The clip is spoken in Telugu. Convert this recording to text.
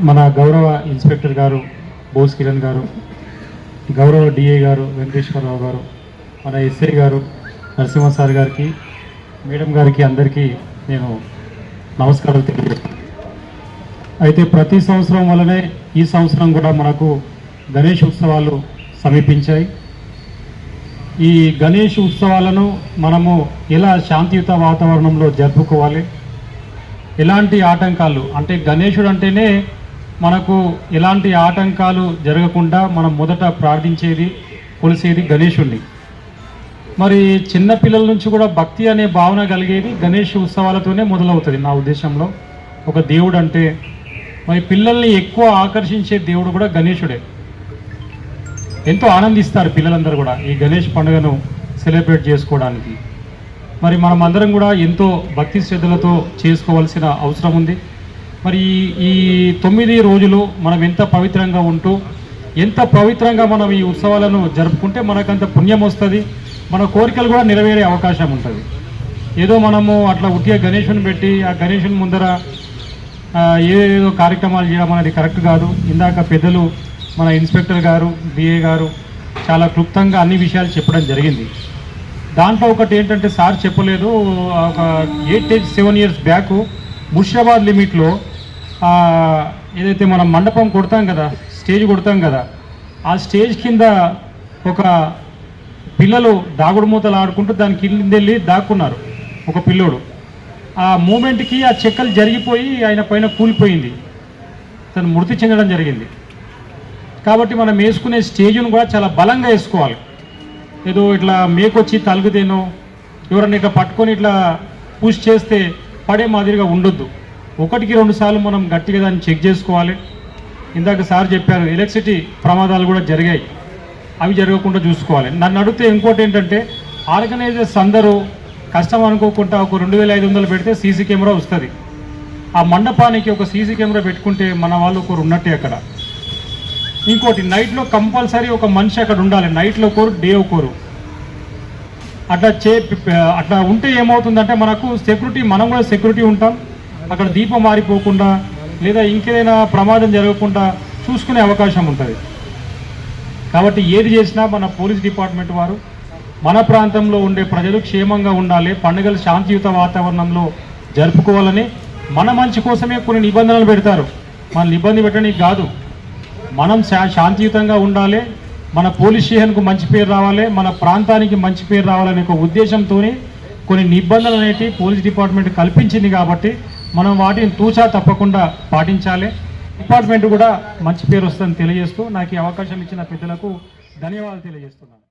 మన గౌరవ ఇన్స్పెక్టర్ గారు బోస్ కిరణ్ గారు గౌరవ డిఏ గారు వెంకటేశ్వరరావు గారు మన ఎస్ఐ గారు నరసింహ సార్ గారికి మేడం గారికి అందరికీ నేను నమస్కారాలు తెలియజేస్తాను అయితే ప్రతి సంవత్సరం వల్లనే ఈ సంవత్సరం కూడా మనకు గణేష్ ఉత్సవాలు సమీపించాయి. ఈ గణేష్ ఉత్సవాలను మనము ఎలా శాంతియుత వాతావరణంలో జరుపుకోవాలి ఎలాంటి ఆటంకాలు అంటే గణేశుడు అంటేనే మనకు ఎలాంటి ఆటంకాలు జరగకుండా మనం మొదట ప్రార్థించేది కొలిసేది గణేశుణ్ణి మరి చిన్న పిల్లల నుంచి కూడా భక్తి అనే భావన కలిగేది గణేష్ ఉత్సవాలతోనే మొదలవుతుంది నా ఉద్దేశంలో. ఒక దేవుడు అంటే మరి పిల్లల్ని ఎక్కువ ఆకర్షించే దేవుడు కూడా గణేశుడే ఎంతో ఆనందిస్తారు పిల్లలందరూ కూడా ఈ గణేష్ పండుగను సెలబ్రేట్ చేసుకోవడానికి. మరి మనం అందరం కూడా ఎంతో భక్తి శ్రద్ధలతో చేసుకోవాల్సిన అవసరం ఉంది. మరి ఈ- తొమ్మిది రోజులు మనం ఎంత పవిత్రంగా ఉంటూ ఎంత పవిత్రంగా మనం ఈ ఉత్సవాలను జరుపుకుంటే మనకంత పుణ్యం వస్తుంది మన కోరికలు కూడా నెరవేరే అవకాశం ఉంటుంది. ఏదో మనము అట్లా ఉట్టిగా గణేషుని పెట్టి ఆ గణేషుని ముందర ఏదో ఏదేదో కార్యక్రమాలు చేయడం అనేది కరెక్ట్ కాదు. ఇందాక పెద్దలు మన ఇన్స్పెక్టర్ గారు డిఏ గారు చాలా క్లుప్తంగా అన్ని విషయాలు చెప్పడం జరిగింది. దాంట్లో ఒకటి ఏంటంటే సార్ చెప్పలేదు ఒక eight eight seven years back Murshidabad లిమిట్లో ఏదైతే మనం మండపం కొడతాం కదా స్టేజ్ కొడతాం కదా ఆ స్టేజ్ కింద ఒక పిల్లలు దాగుడు మూతలు ఆడుకుంటూ దాని కింద వెళ్ళి దాక్కున్నారు ఒక పిల్లోడు. ఆ మూమెంట్కి ఆ చెక్కలు జరిగిపోయి ఆయన పైన కూలిపోయింది. తను మృతి చెందడం జరిగింది. కాబట్టి మనం వేసుకునే స్టేజ్ను కూడా చాలా బలంగా వేసుకోవాలి. ఏదో ఇట్లా మేకొచ్చి తలుగుతేనో ఎవరన్నా ఇట్లా పట్టుకొని ఇట్లా పుష్ చేస్తే పడే మాదిరిగా ఉండొద్దు. ఒకటికి రెండు సార్లు మనం గట్టిగా దాన్ని చెక్ చేసుకోవాలి. ఇందాక సార్ చెప్పారు ఎలక్ట్రిసిటీ ప్రమాదాలు కూడా జరిగాయి. అవి జరగకుండా చూసుకోవాలి. నన్ను అడిగితే ఇంకోటి ఏంటంటే ఆర్గనైజర్స్ అందరూ కష్టం అనుకోకుండా ఒక రెండు వేల ఐదు వందలు పెడితే సీసీ కెమెరా వస్తుంది. ఆ మండపానికి ఒక సీసీ కెమెరా పెట్టుకుంటే మన వాళ్ళు ఒకరు ఉన్నట్టే అక్కడ. ఇంకోటి నైట్లో కంపల్సరీ ఒక మనిషి అక్కడ ఉండాలి. నైట్లో కోరు డే కోరు. అట్లా చే అట్లా ఉంటే ఏమవుతుందంటే మనకు సెక్యూరిటీ మనం కూడా సెక్యూరిటీ ఉంటాం. అక్కడ దీపం మారిపోకుండా లేదా ఇంకేదైనా ప్రమాదం జరగకుండా చూసుకునే అవకాశం ఉంటుంది. కాబట్టి ఏది చేసినా మన పోలీస్ డిపార్ట్మెంట్ వారు మన ప్రాంతంలో ఉండే ప్రజలు క్షేమంగా ఉండాలి. పండుగలు శాంతియుత వాతావరణంలో జరుపుకోవాలని మన మంచి కోసమే కొన్ని నిబంధనలు పెడతారు. మనల్ని ఇబ్బంది పెట్టడానికి కాదు. మనం శా శాంతియుతంగా ఉండాలి. మన పోలీస్ స్టేషన్కు మంచి పేరు రావాలి. మన ప్రాంతానికి మంచి పేరు రావాలనే ఒక ఉద్దేశంతో కొన్ని నిబంధనలు అనేవి పోలీస్ డిపార్ట్మెంట్ కల్పించింది కాబట్టి మనం వాటిని తూచా తప్పకుండా పాటించాలి. డిపార్ట్మెంట్ కూడా మంచి పేరు వస్తుందని తెలియజేస్తూ నాకు ఈ అవకాశం ఇచ్చిన పెద్దలకు ధన్యవాదాలు తెలియజేస్తున్నాను.